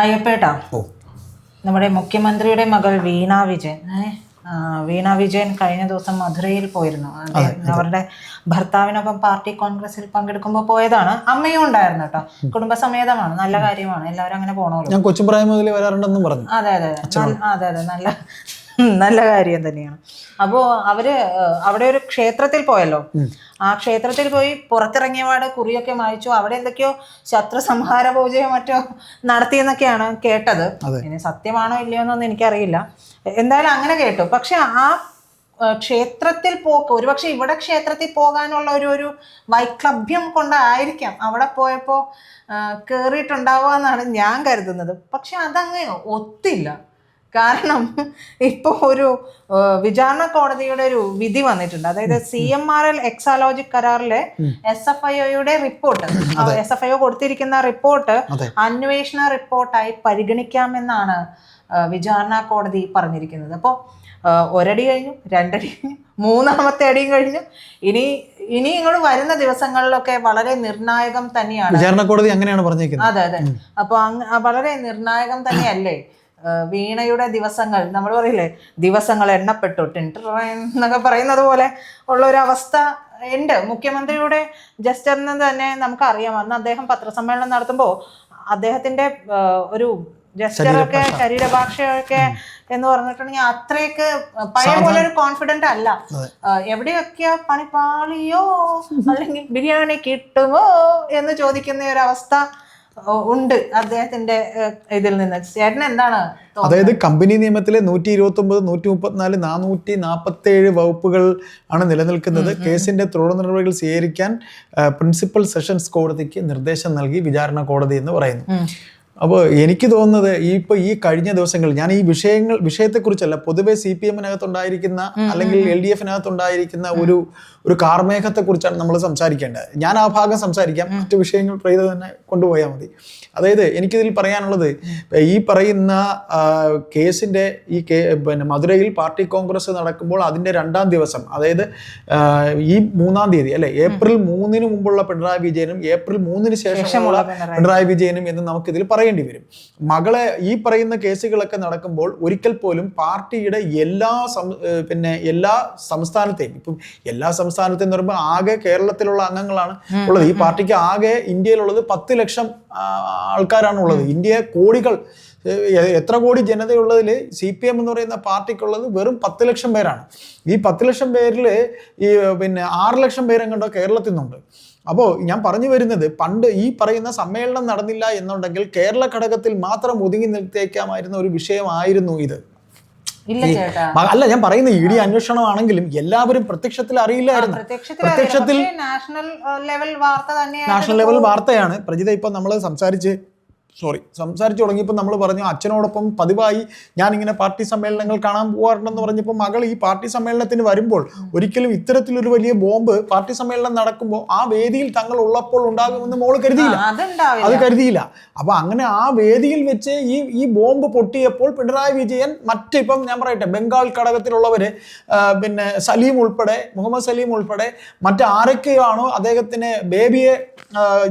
അയ്യപ്പേട്ടാ. നമ്മുടെ മുഖ്യമന്ത്രിയുടെ മകൾ വീണ വിജയൻ? വീണ വിജയൻ കഴിഞ്ഞ ദിവസം മധുരയിൽ പോയിരുന്നു. അവരുടെ ഭർത്താവിനൊപ്പം പാർട്ടി കോൺഗ്രസിൽ പങ്കെടുക്കുമ്പോൾ പോയതാണ്. അമ്മയും ഉണ്ടായിരുന്നു കേട്ടോ. കുടുംബസമേതമാണ്. നല്ല കാര്യമാണ്. എല്ലാവരും അങ്ങനെ പോണോ ഞാൻ കൊച്ചുപ്രായം മുതൽ വരാറുണ്ടെന്നും പറഞ്ഞു. അതെ അതെ അതെ. അതെ അതെ. നല്ല നല്ല കാര്യം തന്നെയാണ്. അപ്പോൾ അവർ അവിടെ ഒരു ക്ഷേത്രത്തിൽ പോയല്ലോ. ആ ക്ഷേത്രത്തിൽ പോയി പുറത്തിറങ്ങിയപാട് കുറിയൊക്കെ മായിച്ചു. അവിടെ എന്തൊക്കെയോ ശത്രു സംഹാര പൂജയോ മറ്റോ നടത്തിയെന്നൊക്കെയാണ് കേട്ടത്. ഇനി സത്യമാണോ ഇല്ലയോ എന്നൊന്നും എനിക്കറിയില്ല. എന്തായാലും അങ്ങനെ കേട്ടു. പക്ഷെ ആ ക്ഷേത്രത്തിൽ പോക്ക് ഒരുപക്ഷെ ഇവിടെ ക്ഷേത്രത്തിൽ പോകാനുള്ള ഒരു ഒരു വൈക്ലഭ്യം കൊണ്ടായിരിക്കാം അവിടെ പോയപ്പോൾ കയറിയിട്ടുണ്ടാവുക എന്നാണ് ഞാൻ കരുതുന്നത്. പക്ഷെ അതങ്ങ് ഒത്തില്ല. കാരണം ഇപ്പോൾ ഒരു വിചാരണ കോടതിയുടെ ഒരു വിധി വന്നിട്ടുണ്ട്. അതായത് C M R L Exalogic കരാറിലെ എസ് എഫ് ഐ ഒയുടെ report. S F I O കൊടുത്തിരിക്കുന്ന റിപ്പോർട്ട്. അന്വേഷണ റിപ്പോർട്ടായി പരിഗണിക്കാമെന്നാണ് വിചാരണ കോടതി പറഞ്ഞിരിക്കുന്നത്. അപ്പോൾ ഒരടി കഴിഞ്ഞു രണ്ടടി കഴിഞ്ഞു മൂന്നാമത്തെ അടിയും കഴിഞ്ഞു. ഇനി ഇനി ഇങ്ങോട്ട് വരുന്ന ദിവസങ്ങളിലൊക്കെ വളരെ നിർണായകം തന്നെയാണ്. വിചാരണ കോടതി അങ്ങനെയാണ് പറഞ്ഞേക്കുന്നത് അതെ അതെ. അപ്പൊ വളരെ നിർണായകം തന്നെയല്ലേ? വീണയുടെ ദിവസങ്ങൾ നമ്മൾ പറയില്ലേ ദിവസങ്ങൾ എണ്ണപ്പെട്ടു എന്നൊക്കെ പറയുന്നത് പോലെ ഉള്ള ഒരു അവസ്ഥ ഉണ്ട്. മുഖ്യമന്ത്രിയുടെ ജസ്റ്ററിന് തന്നെ നമുക്കറിയാം. അന്ന് അദ്ദേഹം പത്രസമ്മേളനം നടത്തുമ്പോൾ അദ്ദേഹത്തിന്റെ ഒരു ജസ്റ്ററൊക്കെ ശരീരഭാഷയൊക്കെ എന്ന് പറഞ്ഞിട്ടുണ്ടെങ്കിൽ അത്രയൊക്കെ പഴയ പോലെ ഒരു കോൺഫിഡന്റ് അല്ല. എവിടെയൊക്കെയാ പണിപ്പാളിയോ പാളിയോ? അല്ലെങ്കിൽ ബിരിയാണി കിട്ടുമോ? എന്ന് ചോദിക്കുന്ന ഒരു അവസ്ഥ ഉണ്ട്. അദ്ദേഹത്തിന്റെ ഇതിൽ നിന്ന്. ചേട്ടൻ എന്താണ് അതായത് കമ്പനി നിയമത്തിലെ നൂറ്റി ഇരുപത്തി ഒമ്പത് നൂറ്റി മുപ്പത്തിനാല് നാനൂറ്റി നാൽപ്പത്തി ഏഴ് വകുപ്പുകൾ ആണ് നിലനിൽക്കുന്നത്. കേസിന്റെ തുടർ നടപടികൾ സ്വീകരിക്കാൻ പ്രിൻസിപ്പൽ സെഷൻസ് കോടതിക്ക് നിർദ്ദേശം നൽകി വിചാരണ കോടതി എന്ന് പറയുന്നു. അപ്പോൾ എനിക്ക് തോന്നുന്നത് ഈ ഇപ്പോൾ ഈ കഴിഞ്ഞ ദിവസങ്ങളിൽ ഞാൻ ഈ വിഷയങ്ങൾ വിഷയത്തെക്കുറിച്ചല്ല പൊതുവെ സി പി എമ്മിനകത്തുണ്ടായിരിക്കുന്ന അല്ലെങ്കിൽ എൽ ഡി എഫിനകത്തുണ്ടായിരിക്കുന്ന ഒരു ഒരു കാർമേഘത്തെക്കുറിച്ചാണ് നമ്മൾ സംസാരിക്കേണ്ടത്. ഞാൻ ആ ഭാഗം സംസാരിക്കാം. മറ്റു വിഷയങ്ങൾ പ്രീത തന്നെ കൊണ്ടുപോയാൽ മതി. അതായത് എനിക്കിതിൽ പറയാനുള്ളത് ഈ പറയുന്ന കേസിന്റെ ഈ കേ പിന്നെ മധുരയിൽ പാർട്ടി കോൺഗ്രസ് നടക്കുമ്പോൾ അതിന്റെ രണ്ടാം ദിവസം അതായത് ഈ മൂന്നാം തീയതി അല്ലെ? ഏപ്രിൽ മൂന്നിന് മുമ്പുള്ള പിണറായി വിജയനും ഏപ്രിൽ മൂന്നിന് ശേഷമുള്ള പിണറായി. വിജയനും എന്ന് നമുക്കിതിൽ പറയേണ്ടി വരും. മകളെ ഈ പറയുന്ന കേസുകളൊക്കെ നടക്കുമ്പോൾ ഒരിക്കൽ പോലും പാർട്ടിയുടെ എല്ലാ പിന്നെ എല്ലാ സംസ്ഥാനത്തെയും ഇപ്പം എല്ലാ സംസ്ഥാനത്തെയും പറയുമ്പോൾ ആകെ കേരളത്തിലുള്ള അംഗങ്ങളാണ് ഉള്ളത്. ഈ പാർട്ടിക്ക് ആകെ ഇന്ത്യയിലുള്ളത് പത്ത് ലക്ഷം ആൾക്കാരാണ് ഉള്ളത്. ഇന്ത്യ കോടികൾ എത്ര കോടി ജനതയുള്ളതിൽ സി പി എം എന്ന് പറയുന്ന പാർട്ടിക്കുള്ളത് വെറും പത്ത് ലക്ഷം പേരാണ്. ഈ പത്ത് ലക്ഷം പേരിൽ ഈ പിന്നെ ആറ് ലക്ഷം പേരെങ്ങണ്ടോ കേരളത്തിൽ നിന്നുണ്ട്. അപ്പോൾ ഞാൻ പറഞ്ഞു വരുന്നത് പണ്ട് ഈ പറയുന്ന സമ്മേളനം നടന്നില്ല എന്നുണ്ടെങ്കിൽ കേരള ഘടകത്തിൽ മാത്രം ഒതുങ്ങി നിർത്തിയേക്കാമായിരുന്ന ഒരു വിഷയമായിരുന്നു ഇത്. അല്ല ഞാൻ പറയുന്ന ഇ ഡി അന്വേഷണമാണെങ്കിലും എല്ലാവരും പ്രത്യക്ഷത്തിൽ അറിയില്ലായിരുന്നു. പ്രത്യക്ഷത്തിൽ പ്രത്യക്ഷത്തിൽ നാഷണൽ ലെവൽ വാർത്ത തന്നെയാണ് നാഷണൽ ലെവൽ വാർത്തയാണ്. പ്രജിത ഇപ്പൊ നമ്മൾ സംസാരിച്ച് സോറി സംസാരിച്ചു തുടങ്ങിയപ്പോൾ നമ്മൾ പറഞ്ഞു അച്ഛനോടൊപ്പം പതിവായി ഞാൻ ഇങ്ങനെ പാർട്ടി സമ്മേളനങ്ങൾ കാണാൻ പോകാറുണ്ടെന്ന് പറഞ്ഞപ്പോൾ മകൾ ഈ പാർട്ടി സമ്മേളനത്തിന് വരുമ്പോൾ ഒരിക്കലും ഇത്തരത്തിലൊരു വലിയ ബോംബ് പാർട്ടി സമ്മേളനം നടക്കുമ്പോൾ ആ വേദിയിൽ തങ്ങൾ ഉള്ളപ്പോൾ ഉണ്ടാകുമെന്ന് മോൾ കരുതിയില്ല. അത് കരുതിയില്ല. അപ്പൊ അങ്ങനെ ആ വേദിയിൽ വെച്ച് ഈ ഈ ബോംബ് പൊട്ടിയപ്പോൾ പിണറായി വിജയൻ മറ്റിപ്പം ഞാൻ പറയട്ടെ ബംഗാൾ ഘടകത്തിലുള്ളവര് പിന്നെ സലീം ഉൾപ്പെടെ മുഹമ്മദ് സലീം ഉൾപ്പെടെ മറ്റാരൊക്കെയാണോ അദ്ദേഹത്തിന് ബേബിയെ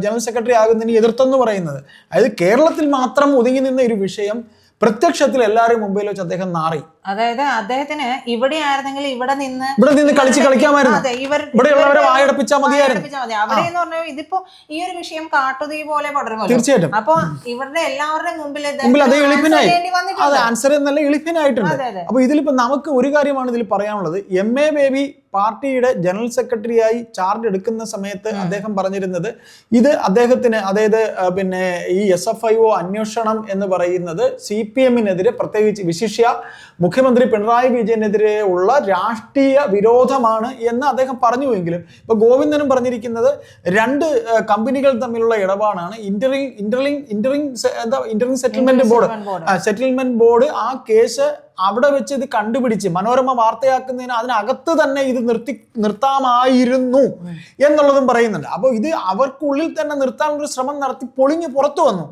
ജനറൽ സെക്രട്ടറി ആകുന്നതിന് എതിർത്തെന്ന് പറയുന്നത്. അതായത് കേരളത്തിൽ മാത്രം ഒതുങ്ങി നിന്ന ഒരു വിഷയം പ്രത്യക്ഷത്തിൽ എല്ലാവരും മുമ്പിൽ വെച്ച് അദ്ദേഹം നാറി. അതായത് അദ്ദേഹത്തിന് ഇവിടെ ആയിരുന്നെങ്കിൽ ഇവിടെ നിന്ന് ഇവിടെ നിന്ന് കളിച്ച് കളിക്കാമായിരുന്നു. ഇവിടെയുള്ളവരെ വായടപ്പിച്ചാൽ മതിയായിരുന്നു. അവിടെ എന്ന് പറഞ്ഞാൽ ഇതിപ്പോ ഈ ഒരു വിഷയം കാട്ടുതീ പോലെ പടരുമല്ലോ. തീർച്ചയായിട്ടും. അപ്പൊ ഇവരുടെ എല്ലാവരുടെയും മുമ്പിൽ അതെ എളിപ്പിനായി. അത് ആൻസർ എന്നല്ല എളിപ്പിനായിട്ടുണ്ട്. അപ്പൊ ഇതിലിപ്പോ നമുക്ക് ഒരു കാര്യമാണ് ഇതിൽ പറയാനുള്ളത്. എം എ ബേബി പാർട്ടിയുടെ ജനറൽ സെക്രട്ടറിയായി ചാർജ് എടുക്കുന്ന സമയത്ത് അദ്ദേഹം പറഞ്ഞിരുന്നത് ഇത് അദ്ദേഹത്തിന് അതായത് പിന്നെ ഈ എസ് എഫ് ഐ ഒ അന്വേഷണം എന്ന് പറയുന്നത് സി പി എമ്മിനെതിരെ പ്രത്യേകിച്ച് വിശിഷ്യ മുഖ്യമന്ത്രി പിണറായി വിജയനെതിരെ ഉള്ള രാഷ്ട്രീയ വിരോധമാണ് എന്ന് അദ്ദേഹം പറഞ്ഞുവെങ്കിലും ഇപ്പൊ ഗോവിന്ദനും പറഞ്ഞിരിക്കുന്നത് രണ്ട് കമ്പനികൾ തമ്മിലുള്ള ഇടപാടാണ്. ഇന്ററിംഗ് ഇന്റർലിങ് ഇന്ററിംഗ് എന്താ interim settlement board settlement board ആ കേസ് അവിടെ വെച്ച് ഇത് കണ്ടുപിടിച്ച് മനോരമ വാർത്തയാക്കുന്നതിന് അതിനകത്ത് തന്നെ ഇത് നിർത്തി നിർത്താമായിരുന്നു എന്നുള്ളതും പറയുന്നുണ്ട്. അപ്പോൾ ഇത് അവർക്കുള്ളിൽ തന്നെ നിർത്താനുള്ള ശ്രമം നടത്തി പൊളിഞ്ഞ് പുറത്തു വന്നു.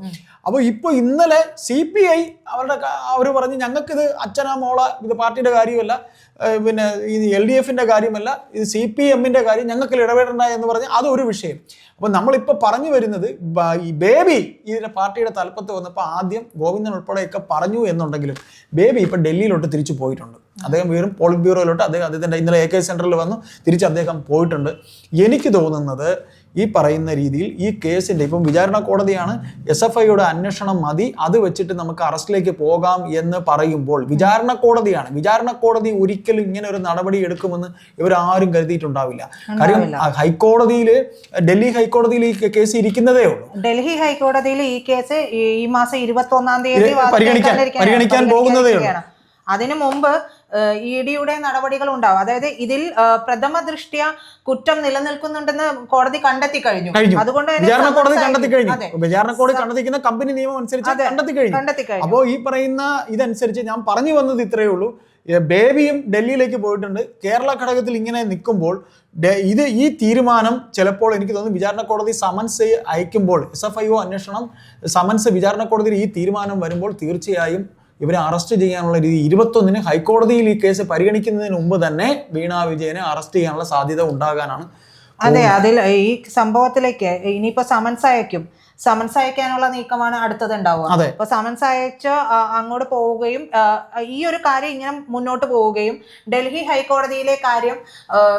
അപ്പോൾ ഇപ്പോൾ ഇന്നലെ സി പി ഐ അവരുടെ അവർ പറഞ്ഞ് ഞങ്ങൾക്കിത് അച്ഛനാ മോള ഇത് പാർട്ടിയുടെ കാര്യമല്ല പിന്നെ ഇത് എൽ ഡി എഫിന്റെ കാര്യമല്ല ഇത് സി പി എമ്മിന്റെ കാര്യം ഞങ്ങൾക്ക് ഇടപെടേണ്ട എന്ന് പറഞ്ഞ് അതൊരു വിഷയം. അപ്പോൾ നമ്മളിപ്പോൾ പറഞ്ഞു വരുന്നത് ഈ ബേബി ഇതിന്റെ പാർട്ടിയുടെ തലപ്പത്ത് വന്നപ്പോൾ ആദ്യം ഗോവിന്ദൻ ഉൾപ്പെടെയൊക്കെ പറഞ്ഞു എന്നുണ്ടെങ്കിലും ബേബി ഇപ്പം ഡൽഹിയിലോട്ട് തിരിച്ചു പോയിട്ടുണ്ട്. അദ്ദേഹം വീണ്ടും പോളിറ്റ് ബ്യൂറോയിലോട്ട് അദ്ദേഹം അദ്ദേഹത്തിന്റെ ഇന്നലെ എ കെ സെന്ററിൽ വന്നു തിരിച്ച് അദ്ദേഹം പോയിട്ടുണ്ട്. എനിക്ക് തോന്നുന്നത് ഈ പറയുന്ന രീതിയിൽ ഈ കേസിന്റെ ഇപ്പം വിചാരണ കോടതിയാണ് എസ് എഫ് ഐയുടെ അന്വേഷണം മതി അത് വെച്ചിട്ട് നമുക്ക് അറസ്റ്റിലേക്ക് പോകാം എന്ന് പറയുമ്പോൾ വിചാരണ കോടതിയാണ്. വിചാരണ കോടതി ഒരിക്കലും ഇങ്ങനെ ഒരു നടപടി എടുക്കുമെന്ന് ഇവരാരും കരുതിയിട്ടുണ്ടാവില്ല. കാര്യം ഹൈക്കോടതിയിൽ ഡൽഹി ഹൈക്കോടതിയിൽ ഈ കേസ് ഇരിക്കുന്നതേ ഉള്ളൂ. ഡൽഹി ഹൈക്കോടതിയിൽ ഈ കേസ് ഈ മാസം ഇരുപത്തി ഒന്നാം തീയതി പരിഗണിക്കാൻ- പരിഗണിക്കാൻ പോകുന്നതേ ഉള്ളൂ. അതിനു മുമ്പ് ഇ ഡിയുടെ നടപടികൾ ഉണ്ടാവും അതായത് ഇതിൽ പ്രഥമ ദൃഷ്ടിയ കുറ്റം നിലനിൽക്കുന്നുണ്ടെന്ന് കോടതി കണ്ടെത്തി കഴിഞ്ഞു. അതുകൊണ്ട് വിചാരണ കോടതി കണ്ടെത്തി കഴിഞ്ഞു. വിചാരണ കോടതി കണ്ടെത്തിക്കുന്ന കമ്പനി നിയമം അനുസരിച്ച് അതെ. കണ്ടെത്തി കഴിഞ്ഞു. കണ്ടെത്തി കഴിഞ്ഞു. അപ്പോൾ ഈ പറയുന്ന ഇതനുസരിച്ച് ഞാൻ പറഞ്ഞു വന്നത് ഇത്രയേ ഉള്ളൂ. ബേബിയും ഡൽഹിയിലേക്ക് പോയിട്ടുണ്ട്. കേരള ഘടകത്തിൽ ഇങ്ങനെ നിൽക്കുമ്പോൾ ഇത് ഈ തീരുമാനം ചിലപ്പോൾ എനിക്ക് തോന്നുന്നു വിചാരണ കോടതി സമൻസ് അയക്കുമ്പോൾ എസ് എഫ് ഐ ഒ അന്വേഷണം സമൻസ് വിചാരണ കോടതിയിൽ ഈ തീരുമാനം വരുമ്പോൾ തീർച്ചയായും ഇവരെ അറസ്റ്റ് ചെയ്യാനുള്ള രീതി ഇരുപത്തൊന്നിന് ഹൈക്കോടതിയിൽ ഈ കേസ് പരിഗണിക്കുന്നതിന് മുമ്പ് തന്നെ വീണ വിജയനെ അറസ്റ്റ് ചെയ്യാനുള്ള സാധ്യത ഉണ്ടാകാനാണ് അതെ അതിൽ ഈ സംഭവത്തിലേക്ക് ഇനിയിപ്പോ സമൻസ് അയക്കും. സമൻസ് അയക്കാനുള്ള നീക്കമാണ് അടുത്തത് ഉണ്ടാവുക അപ്പൊ സമൻസ് അയച്ച് അങ്ങോട്ട് പോവുകയും ഈ ഒരു കാര്യം ഇങ്ങനെ മുന്നോട്ട് പോവുകയും ഡൽഹി ഹൈക്കോടതിയിലെ കാര്യം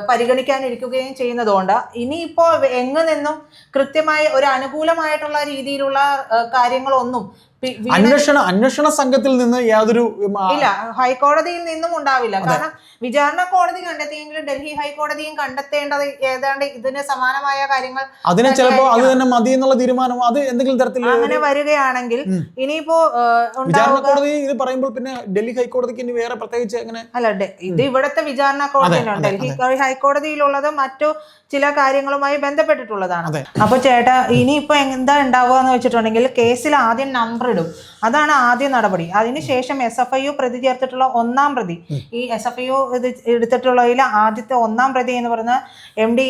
പരിഗണിക്കാനിരിക്കുകയും ചെയ്യുന്നതുകൊണ്ട് ഇനിയിപ്പോ എങ്ങു നിന്നും കൃത്യമായി ഒരു അനുകൂലമായിട്ടുള്ള രീതിയിലുള്ള കാര്യങ്ങളൊന്നും അന്വേഷണ അന്വേഷണ സംഘത്തിൽ നിന്ന് യാതൊരു ഇല്ല ഹൈക്കോടതിയിൽ നിന്നും ഉണ്ടാവില്ല. കാരണം വിചാരണ കോടതി കണ്ടെത്തിയെങ്കിലും ഡൽഹി ഹൈക്കോടതിയും കണ്ടെത്തേണ്ടത് ഏതാണ്ട് ഇതിന് സമാനമായ കാര്യങ്ങൾ അതിനെ ചിലപ്പോ അത് തന്നെ മതി എന്നുള്ള തീരുമാനം അത് എന്തെങ്കിലും തരത്തിൽ അങ്ങനെ വരികയാണെങ്കിൽ ഇനിയിപ്പോ വിചാരണ കോടതി ഇത് പറയുമ്പോൾ പിന്നെ ഡൽഹി ഹൈക്കോടതിക്ക് ഇനി വേറെ പ്രത്യേകിച്ച് അങ്ങനെ അല്ല ഇത് ഇവിടുത്തെ വിചാരണ കോടതിയിലാണ് ഡൽഹി ഹൈക്കോടതിയിലുള്ളത് മറ്റു ചില കാര്യങ്ങളുമായി ബന്ധപ്പെട്ടിട്ടുള്ളതാണ്. അപ്പോൾ അപ്പൊ ചേട്ടാ ഇനിയിപ്പോ എന്താ ഉണ്ടാവുക എന്ന് വെച്ചിട്ടുണ്ടെങ്കിൽ കേസിൽ ആദ്യം നമ്പർ ഇടും. അതാണ് ആദ്യ നടപടി. അതിനുശേഷം എസ് എഫ് ഐ യു പ്രതി ചേർത്തിട്ടുള്ള ഒന്നാം പ്രതി. ഈ എസ് എഫ് ഐ യു ഇത് എടുത്തിട്ടുള്ളതിൽ ആദ്യത്തെ ഒന്നാം പ്രതി എന്ന് പറഞ്ഞ M D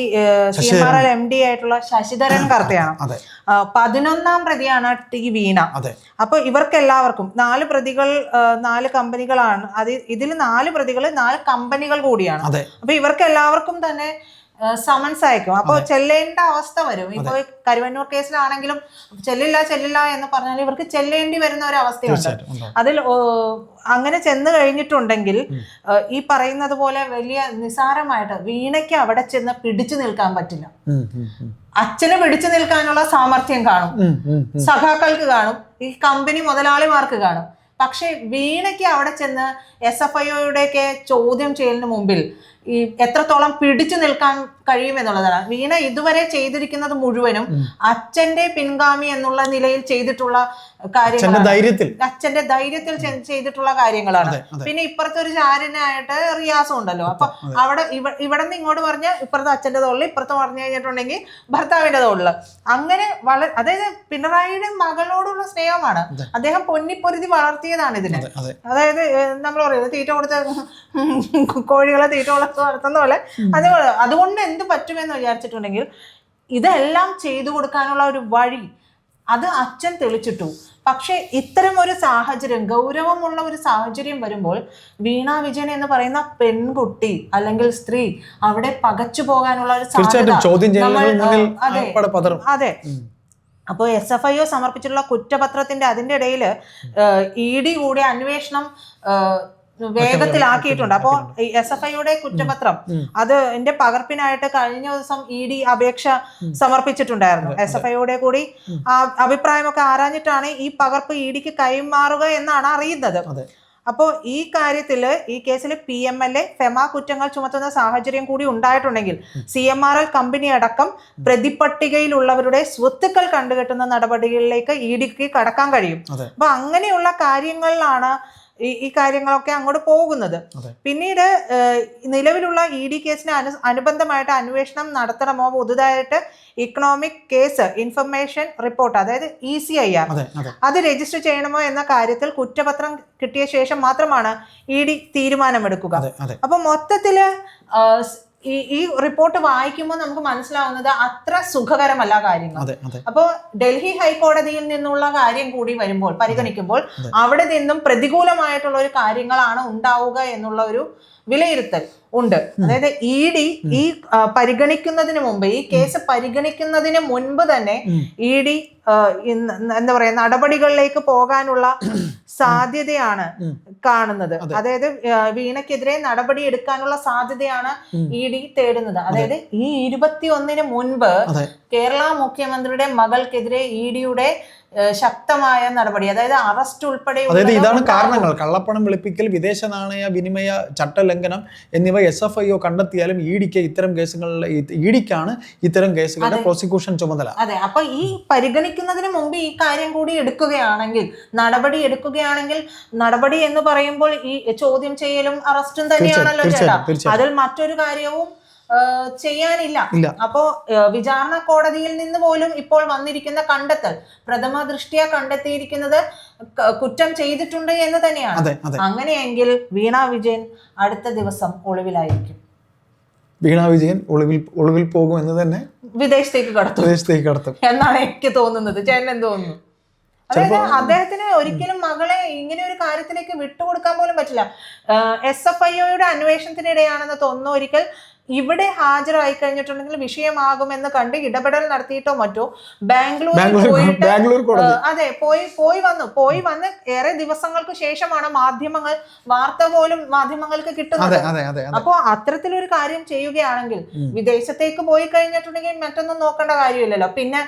C M R L M D ആയിട്ടുള്ള ശശിധരൻ കർത്തയാണ് പതിനൊന്നാം പ്രതിയാണ് ടി വീണ. അപ്പോൾ ഇവർക്കെല്ലാവർക്കും നാല് പ്രതികൾ നാല് കമ്പനികളാണ്. അത് ഇതിൽ നാല് പ്രതികൾ നാല് കമ്പനികൾ കൂടിയാണ്. അപ്പോൾ അപ്പൊ ഇവർക്ക് എല്ലാവർക്കും തന്നെ സമൻസ് അയക്കും. അപ്പോൾ ചെല്ലേണ്ട അവസ്ഥ വരും. ഇപ്പൊ കരുവന്നൂർ കേസിലാണെങ്കിലും ചെല്ലില്ല ചെല്ലില്ല എന്ന് പറഞ്ഞാൽ ഇവർക്ക് ചെല്ലേണ്ടി വരുന്ന ഒരു അവസ്ഥയുണ്ട്. അതിൽ അങ്ങനെ ചെന്ന് കഴിഞ്ഞിട്ടുണ്ടെങ്കിൽ ഈ പറയുന്നത് പോലെ വലിയ നിസാരമായിട്ട് വീണയ്ക്ക് അവിടെ ചെന്ന് പിടിച്ചു നിൽക്കാൻ പറ്റില്ല. അച്ഛന് പിടിച്ചു നിൽക്കാനുള്ള സാമർഥ്യം കാണും. സഖാക്കൾക്ക് കാണും. ഈ കമ്പനി മുതലാളിമാർക്ക് കാണും. പക്ഷേ വീണയ്ക്ക് അവിടെ ചെന്ന് എസ് എഫ് ഐയുടെ ചോദ്യം ചെയ്യലിന് മുമ്പിൽ ഈ എത്രത്തോളം പിടിച്ചു നിൽക്കാൻ കഴിയുമെന്നുള്ളതാണ് വീണ ഇതുവരെ ചെയ്തിരിക്കുന്നത് മുഴുവനും അച്ഛന്റെ പിൻഗാമി എന്നുള്ള നിലയിൽ ചെയ്തിട്ടുള്ള കാര്യങ്ങൾ ധൈര്യത്തിൽ. അച്ഛന്റെ ധൈര്യത്തിൽ ചെയ്തിട്ടുള്ള കാര്യങ്ങളാണ്. പിന്നെ ഇപ്പുറത്തെ ഒരു ചാരനായിട്ട് റിയാസും ഉണ്ടല്ലോ. അപ്പൊ അവിടെ ഇവിടെ നിന്ന് ഇങ്ങോട്ട് പറഞ്ഞ ഇപ്പുറത്തെ അച്ഛന്റെ തോളിൽ ഇപ്പുറത്ത് പറഞ്ഞു കഴിഞ്ഞിട്ടുണ്ടെങ്കിൽ ഭർത്താവിന്റെ തോളിൽ. അങ്ങനെ വളരെ അതായത് പിണറായിയുടെ മകളോടുള്ള സ്നേഹമാണ്. അദ്ദേഹം പൊന്നിപ്പൊരുതി വളർത്തിയതാണ് ഇതിനെ. അതെ അതെ. അതായത് നമ്മൾ പറയുന്നത് തീറ്റ കൊടുത്ത കോഴികളെ തീറ്റ കൊടുത്ത് വളർത്തുന്ന പോലെ അതുപോലെ അതുകൊണ്ട് എന്ത് പറ്റുമെന്ന് വിചാരിച്ചിട്ടുണ്ടെങ്കിൽ ഇതെല്ലാം ചെയ്തു കൊടുക്കാനുള്ള ഒരു വഴി അത് അച്ഛൻ തെളിച്ചിട്ടു. പക്ഷേ ഇത്തരം ഒരു സാഹചര്യം ഗൗരവമുള്ള ഒരു സാഹചര്യം വരുമ്പോൾ വീണ വിജയൻ എന്ന് പറയുന്ന പെൺകുട്ടി അല്ലെങ്കിൽ സ്ത്രീ അവിടെ പകച്ചു പോകാനുള്ള ഒരു സാധ്യത അതെ അതെ. അപ്പോൾ എസ് എഫ് ഐ ഒ സമർപ്പിച്ചിട്ടുള്ള കുറ്റപത്രത്തിന്റെ അതിന്റെ ഇടയിൽ ഇ ഡി കൂടി അന്വേഷണം വേഗത്തിലാക്കിയിട്ടുണ്ട്. അപ്പോൾ എസ് എഫ് ഐയുടെ കുറ്റപത്രം അത് എന്റെ പകർപ്പിനായിട്ട് കഴിഞ്ഞ ദിവസം ഇ ഡി അപേക്ഷ സമർപ്പിച്ചിട്ടുണ്ടായിരുന്നു. എസ് എഫ് ഐയുടെ കൂടി അഭിപ്രായമൊക്കെ ആരാഞ്ഞിട്ടാണ് ഈ പകർപ്പ് ഇ ഡിക്ക് കൈമാറുക എന്നാണ് അറിയുന്നത്. അപ്പോ അപ്പോൾ ഈ കാര്യത്തിൽ ഈ കേസിൽ P M L A FEMA കുറ്റങ്ങൾ ചുമത്തുന്ന സാഹചര്യം കൂടി ഉണ്ടായിട്ടുണ്ടെങ്കിൽ C M R L company അടക്കം പ്രതിപട്ടികയിലുള്ളവരുടെ സ്വത്തുക്കൾ കണ്ടുകെട്ടുന്ന നടപടികളിലേക്ക് ഇ ഡിക്ക് കടക്കാൻ കഴിയും. അപ്പോൾ അപ്പൊ അങ്ങനെയുള്ള കാര്യങ്ങളിലാണ് ഈ ഈ കാര്യങ്ങളൊക്കെ അങ്ങോട്ട് പോകുന്നത്. പിന്നീട് നിലവിലുള്ള ഇ ഡി കേസിന് അനു അനുബന്ധമായിട്ട് അന്വേഷണം നടത്തണമോ? പുതുതായിട്ട് ഇക്കണോമിക് കേസ് ഇൻഫർമേഷൻ റിപ്പോർട്ട് അതായത് ഇ സി ഐ ആർ അതെ രജിസ്റ്റർ ചെയ്യണമോ എന്ന കാര്യത്തിൽ കുറ്റപത്രം കിട്ടിയ ശേഷം മാത്രമാണ് ഇ ഡി തീരുമാനമെടുക്കുക. അപ്പോൾ മൊത്തത്തിൽ അപ്പൊ മൊത്തത്തിൽ ഈ ഈ റിപ്പോർട്ട് വായിക്കുമ്പോൾ നമുക്ക് മനസ്സിലാവുന്നത് അത്ര സുഖകരമല്ല കാര്യങ്ങൾ. അതെ അതെ. അപ്പോ ഡൽഹി ഹൈക്കോടതിയിൽ നിന്നുള്ള കാര്യം കൂടി വരുമ്പോൾ പരിഗണിക്കുമ്പോൾ അവിടെ നിന്നും പ്രതികൂലമായിട്ടുള്ള ഒരു കാര്യങ്ങളാണ് ഉണ്ടാവുക എന്നുള്ള ഒരു വിലയിരുത്തൽ ഉണ്ട്. അതായത് ഇ ഡി ഈ പരിഗണിക്കുന്നതിന് മുമ്പ് ഈ കേസ് പരിഗണിക്കുന്നതിന് മുൻപ് തന്നെ. ഇ ഡി എന്താ പറയാ നടപടികളിലേക്ക് പോകാനുള്ള സാധ്യതയാണ് കാണുന്നത്. അതായത് വീണക്കെതിരെ നടപടി എടുക്കാനുള്ള സാധ്യതയാണ്. ഇ ഡി തേടുന്നത്. അതായത് ഈ ഇരുപത്തി ഒന്നിന് മുൻപ് കേരള മുഖ്യമന്ത്രിയുടെ മകൾക്കെതിരെ ഇ ഡിയുടെ ശക്തമായ നടപടി അതായത് അറസ്റ്റ് ഉൾപ്പെടെ അതായത് ഇതാണ് കാരണങ്ങൾ. കള്ളപ്പണം വെളുപ്പിക്കൽ വിദേശ നാണയ വിനിമയ ചട്ടലംഘനം എന്നിവ എസ് എഫ് ഐ ഒ കണ്ടെത്തിയാലും ഇ ഡിക്ക് ഇത്തരം കേസുകളിലെ ഇ ഡിക്കാണ് ഇത്തരം കേസുകളുടെ പ്രോസിക്യൂഷൻ ചുമതല. അതെ. അപ്പൊ ഈ പരിഗണിക്കുന്നതിന് മുമ്പ് ഈ കാര്യം കൂടി എടുക്കുകയാണെങ്കിൽ നടപടി എടുക്കുകയാണെങ്കിൽ നടപടി എന്ന് പറയുമ്പോൾ ഈ ചോദ്യം ചെയ്യലും അറസ്റ്റും തന്നെയാണല്ലോ ചേട്ടാ. അതിൽ മറ്റൊരു കാര്യവും ചെയ്യാനില്ല. അപ്പോ വിചാരണ കോടതിയിൽ നിന്ന് പോലും ഇപ്പോൾ വന്നിരിക്കുന്ന കണ്ടെത്തൽ പ്രഥമ ദൃഷ്ടിയ കണ്ടെത്തിയിരിക്കുന്നത് കുറ്റം ചെയ്തിട്ടുണ്ട് എന്ന് തന്നെയാണ്. അങ്ങനെയെങ്കിൽ വീണ വിജയൻ അടുത്ത ദിവസം ഒളിവിലായിരിക്കും. വീണ വിജയൻ ഒളിവിൽ ഒളിവിൽ പോകും എന്ന് തന്നെ വിദേശത്തേക്ക് കടത്തും. വിദേശത്തേക്ക് കടത്തും. എന്നാണ് എനിക്ക് തോന്നുന്നത്. ചേട്ടൻ എന്ത് തോന്നുന്നു? അതായത് അദ്ദേഹത്തിന് ഒരിക്കലും മകളെ ഇങ്ങനെ ഒരു കാര്യത്തിലേക്ക് വിട്ടുകൊടുക്കാൻ പോലും പറ്റില്ല. എസ് എഫ് ഐ ഒയുടെ അന്വേഷണത്തിനിടെയാണെന്ന് തോന്നുന്നു ഒരിക്കൽ ഇവിടെ ഹാജരായി കഴിഞ്ഞിട്ടുണ്ടെങ്കിൽ വിഷയമാകുമെന്ന് കണ്ട് ഇടപെടൽ നടത്തിയിട്ടോ മറ്റോ? ബാംഗ്ലൂരിൽ പോയിട്ട് അതെ പോയി പോയി വന്നു. പോയി വന്ന് ഏറെ ദിവസങ്ങൾക്ക് ശേഷമാണ് മാധ്യമങ്ങൾ വാർത്ത പോലും മാധ്യമങ്ങൾക്ക് കിട്ടുന്നത്. അപ്പോ അത്തരത്തിലൊരു കാര്യം ചെയ്യുകയാണെങ്കിൽ. വിദേശത്തേക്ക് പോയി കഴിഞ്ഞിട്ടുണ്ടെങ്കിൽ മറ്റൊന്നും നോക്കേണ്ട കാര്യമില്ലല്ലോ. പിന്നെ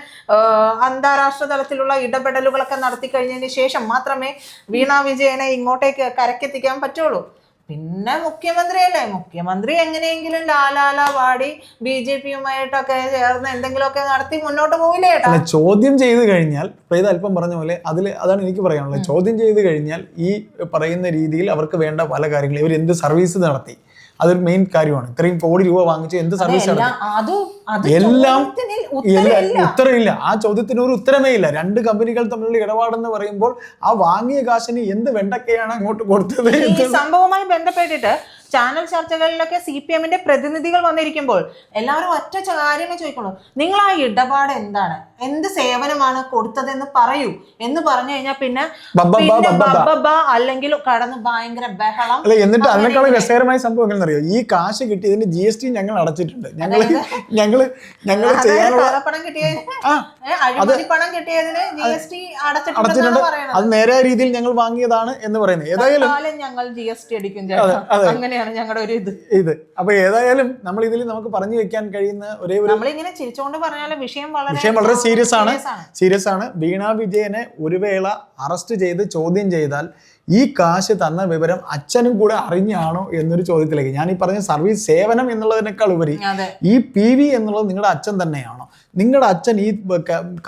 അന്താരാഷ്ട്ര തലത്തിലുള്ള ഇടപെടലുകളൊക്കെ നടത്തി കഴിഞ്ഞതിന് ശേഷം മാത്രമേ വീണ വിജയനെ ഇങ്ങോട്ടേക്ക് കരക്കെത്തിക്കാൻ പറ്റുള്ളൂ. പിന്നെ മുഖ്യമന്ത്രിയല്ലേ? മുഖ്യമന്ത്രി എങ്ങനെയെങ്കിലും ലാലാല പാടി ബി ജെ പിയുമായിട്ടൊക്കെ ചേർന്ന് എന്തെങ്കിലുമൊക്കെ നടത്തി മുന്നോട്ട് പോയില്ലേ അല്ല ചോദ്യം ചെയ്ത് കഴിഞ്ഞാൽ പ്രീത അല്പം പറഞ്ഞ പോലെ അതിൽ അതാണ് എനിക്ക് പറയാനുള്ളത്. ചോദ്യം ചെയ്ത് കഴിഞ്ഞാൽ ഈ പറയുന്ന രീതിയിൽ അവർക്ക് വേണ്ട പല കാര്യങ്ങളും ഇവർ എന്ത് സർവീസ് നടത്തി? അതൊരു മെയിൻ കാര്യമാണ്. ഇത്രയും കോടി രൂപ വാങ്ങിച്ച് എന്ത് സർവീസ് എല്ലാം ഉത്തരമില്ല. ആ ചോദ്യത്തിന് ഒരു ഉത്തരമേ ഇല്ല. രണ്ട് കമ്പനികൾ തമ്മിലുള്ള ഇടപാടെന്ന് പറയുമ്പോൾ ആ വാങ്ങിയ കാശിന് എന്ത് വെണ്ടക്കയാണ് അങ്ങോട്ട് കൊടുത്തത് സംഭവവുമായി ബന്ധപ്പെട്ടിട്ട് ചാനൽ ചർച്ചകളിലൊക്കെ സി പി എമ്മിന്റെ പ്രതിനിധികൾ വന്നിരിക്കുമ്പോൾ എല്ലാവരും ഒറ്റ കാര്യമേ ചോദിക്കുള്ളൂ. നിങ്ങൾ ആ ഇടപാട് എന്താണ്? എന്ത് സേവനമാണ് കൊടുത്തതെന്ന് പറയൂ എന്ന് പറഞ്ഞു കഴിഞ്ഞാൽ പിന്നെ അല്ലെങ്കിൽ കടന്ന് ഭയങ്കര ബഹളം. അല്ല എന്നിട്ട് അതിനേക്കാളും. രസകരമായ സംഭവം എങ്ങനെയെന്നറിയോ ഈ കാശ് കിട്ടി ഇതിന്റെ ജി എസ് ടി ഞങ്ങൾ അടച്ചിട്ടുണ്ട്. ഞങ്ങൾ ഞങ്ങൾ ഞങ്ങൾ പണം കിട്ടിയതിന് ജി എസ് ടി അടച്ചിട്ടുണ്ട്. അത് നേരായ രീതിയിൽ ഞങ്ങൾ വാങ്ങിയതാണ് എന്ന് പറയുന്നത്. ഏതായാലും ഞങ്ങൾ ജി എസ് ടി അടിക്കും അങ്ങനെയാണ് ഞങ്ങളുടെ ഒരു ഇത്. ഇത്. അപ്പൊ ഏതായാലും നമ്മൾ ഇതിൽ നമുക്ക് പറഞ്ഞു വെക്കാൻ കഴിയുന്ന ഒരേ ഒരു നമ്മളിങ്ങനെ ചിരിച്ചുകൊണ്ട് പറഞ്ഞാലും വിഷയം വളരെ വിഷയം വളരെ സീരിയസ് ആണ്. സീരിയസ് ആണ്. വീണ വിജയനെ ഒരു വേള അറസ്റ്റ് ചെയ്ത് ചോദ്യം ചെയ്താൽ ഈ കാശ് തന്ന വിവരം അച്ഛനും കൂടെ അറിഞ്ഞാണോ എന്നൊരു ചോദ്യത്തിലേക്ക്. ഞാൻ ഈ പറഞ്ഞ സർവീസ് സേവനം എന്നുള്ളതിനേക്കാൾ ഉപരി ഈ പി വി എന്നുള്ളത് നിങ്ങളുടെ അച്ഛൻ തന്നെയാണോ? നിങ്ങളുടെ അച്ഛൻ ഈ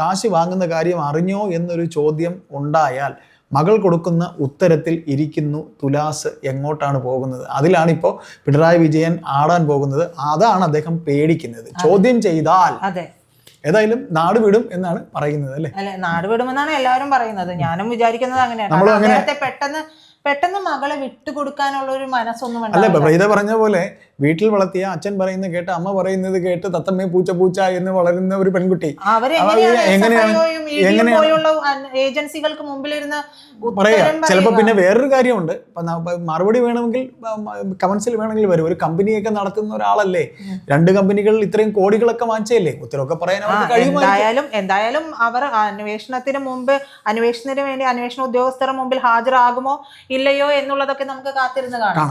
കാശ് വാങ്ങുന്ന കാര്യം അറിഞ്ഞോ എന്നൊരു ചോദ്യം ഉണ്ടായാൽ മകൾ കൊടുക്കുന്ന ഉത്തരത്തിൽ ഇരിക്കുന്നു തുലാസ് എങ്ങോട്ടാണ് പോകുന്നത്? അതിലാണ് ഇപ്പോൾ പിണറായി വിജയൻ ആടാൻ പോകുന്നത്. അതാണ് അദ്ദേഹം പേടിക്കുന്നത്. ചോദ്യം ചെയ്താൽ അതെ. ഏതായാലും നാട് വിടും എന്നാണ് പറയുന്നത് അല്ലേ? അല്ലെ നാട് വിടുമെന്നാണ് എല്ലാവരും പറയുന്നത്. ഞാനും വിചാരിക്കുന്നത് അങ്ങനെയാണ്. പെട്ടെന്ന് പെട്ടെന്ന് മകളെ വിട്ടുകൊടുക്കാനുള്ള ഒരു മനസ്സൊന്നും അല്ല. പ്രീത പറഞ്ഞ പോലെ വീട്ടിൽ വളർത്തിയ അച്ഛൻ പറയുന്നത് കേട്ട് അമ്മ പറയുന്നത് കേട്ട് തത്തമ്മേ പൂച്ച പൂച്ച എന്ന് വളരുന്ന ഒരു പെൺകുട്ടി. ഏജൻസികൾക്ക് മുമ്പിൽ എങ്ങനെയാണ്- ഏജൻസികൾക്ക് മുമ്പിലിരുന്ന് പറയാ ചിലപ്പോ പിന്നെ വേറൊരു കാര്യമുണ്ട്. മറുപടി വേണമെങ്കിൽ കമൻസിൽ വേണമെങ്കിൽ വരും. ഒരു കമ്പനിയൊക്കെ നടത്തുന്ന ഒരാളല്ലേ? രണ്ട് കമ്പനികൾ ഇത്രയും കോടികളൊക്കെ വാങ്ങിച്ചല്ലേ ഉത്തരവൊക്കെ പറയാൻ എന്തായാലും എന്തായാലും അവർ അന്വേഷണത്തിന് മുമ്പ് അന്വേഷണത്തിന് വേണ്ടി അന്വേഷണ ഉദ്യോഗസ്ഥരുടെ മുമ്പിൽ ഹാജരാകുമോ? ഇല്ലയോ എന്നുള്ളതൊക്കെ നമുക്ക് കാത്തിരുന്ന് കാണാം.